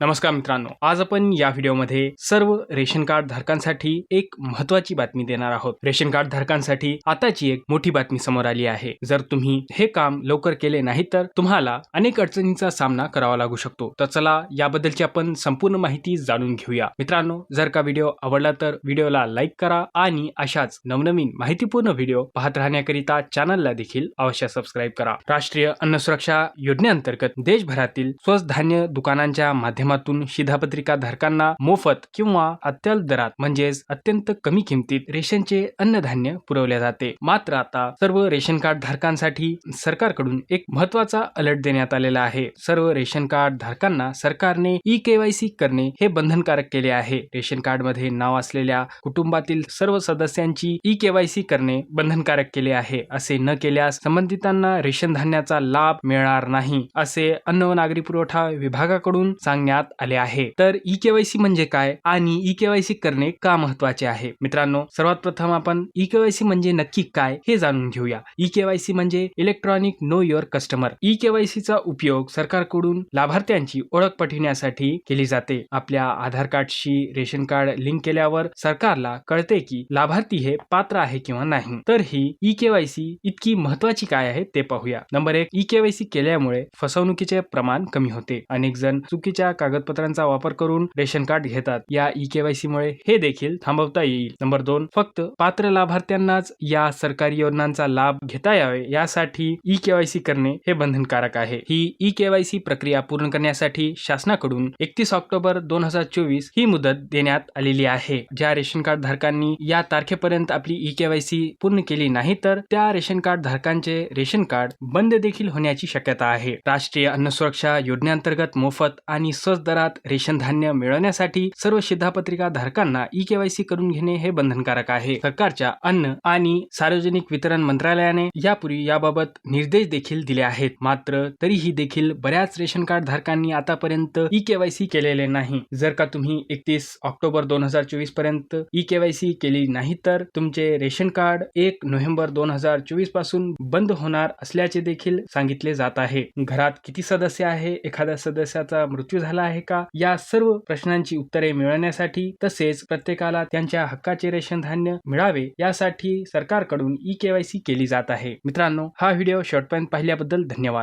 नमस्कार मित्रांनो आज आपण या व्हिडिओमध्ये सर्व रेशन कार्ड धारकांसाठी एक महत्वाची बातमी देणार आहोत. रेशन कार्ड धारकांसाठी आताची एक मोठी बातमी समोर आली आहे. जर तुम्ही हे काम लवकर केले नाही तर तुम्हाला अनेक अडचणींचा सामना करावा लागू शकतो. तर चला याबद्दलची आपण संपूर्ण माहिती जाणून घेऊया. मित्रांनो जर का व्हिडिओ आवडला तर व्हिडिओला लाईक करा आणि अशाच नवनवीन माहितीपूर्ण व्हिडिओ पाहत राहण्याकरिता चॅनलला देखील अवश्य सबस्क्राईब करा. राष्ट्रीय अन्न सुरक्षा योजनेअंतर्गत देशभरातील स्वस्त धान्य दुकानांच्या माध्यमातून शिधापत्रिका धारकांना मोफत किंवा अत्यल्प दरात म्हणजेच अत्यंत कमी किमतीत रेशनचे अन्नधान्य पुरवले जाते. मात्र आता सर्व रेशन कार्ड धारकांसाठी सरकारकडून एक महत्त्वाचा अलर्ट देण्यात आलेला आहे. सर्व रेशन कार्ड धारकांना सरकारने ई केवायसी करणे हे बंधनकारक केले आहे. रेशन कार्डमध्ये नाव असलेल्या कुटुंबातील सर्व सदस्यांची ई केवायसी करणे बंधनकारक केले आहे. असे न केल्यास संबंधितांना रेशन धान्याचा लाभ मिळणार नाही असे अन्न व नागरी पुरवठा विभागाकडून सांगण्यात आले आहे. तर ई केवायसी म्हणजे काय? आणि ई केवायसी करणे का महत्त्वाचे आहे? मित्रांनो सर्वात प्रथम आपण ई केवायसी म्हणजे नक्की काय हे जाणून घेऊया. ई केवायसी म्हणजे electronic know your customer. E केवायसीचा उपयोग सरकारकडून लाभार्थ्यांची ओळख पटविण्यासाठी केली जाते. आपल्या आधार कार्डशी रेशन कार्ड लिंक केल्यावर सरकारला कळते की लाभार्थी हे पात्र आहे किंवा नाही. तर ही ई केवायसी इतकी महत्वाची काय आहे ते पाहूया. नंबर एक ई केवायसी केल्यामुळे फसवणुकीचे प्रमाण कमी होते. अनेक जण चुकीच्या कागदपत्रांचा वापर करून रेशन कार्ड घेतात. या ई केवायसी मुळे हे देखील थांबवता येईल. नंबर दोन फक्त पात्र लाभार्थ्यांनाच या सरकारी योजनांचा लाभ घेता यावे यासाठी ई केवायसी करणे हे बंधनकारक आहे. ही ई केवायसी प्रक्रिया पूर्ण करण्यासाठी शासनाकडून एकतीस ऑक्टोबर दोन हजार चोवीस ही मुदत देण्यात आलेली आहे. ज्या रेशन कार्ड धारकांनी या तारखेपर्यंत आपली ई केवायसी पूर्ण केली नाही तर त्या रेशन कार्ड धारकांचे रेशन कार्ड बंद देखील होण्याची शक्यता आहे. राष्ट्रीय अन्न सुरक्षा योजनेअंतर्गत मोफत आणि स्वस्त दरात रेशन धान्य मिळवण्यासाठी सर्व शिधापत्रिका धारकांना ई केवायसी करून घेणे हे बंधनकारक आहे. सरकारच्या अन्न आणि सार्वजनिक वितरण मंत्रालयाने यापूर्वी याबाबत निर्देश देखील दिले आहेत. मात्र तरीही देखील बऱ्याच रेशन कार्ड धारकांनी आतापर्यंत ई केवायसी केलेले नाही. जर का तुम्ही एकतीस ऑक्टोबर दोन हजार चोवीसपर्यंत ई केवायसी केली नाही तर तुमचे रेशन कार्ड एक नोव्हेंबर दोन हजार चोवीसपासून बंद होणार असल्याचे देखील सांगितले जात आहे. घरात किती सदस्य आहे? एखाद्या सदस्याचा मृत्यू झाला आहे का? या सर्व प्रश्नांची उत्तरे मिळवण्यासाठी तसेच प्रत्येकाला त्यांच्या हक्काचे रेशन धान्य मिळावे यासाठी सरकारकडून ई केवायसी केली जात आहे. मित्रांनो हा व्हिडिओ शेवटपर्यंत पाहिल्याबद्दल धन्यवाद.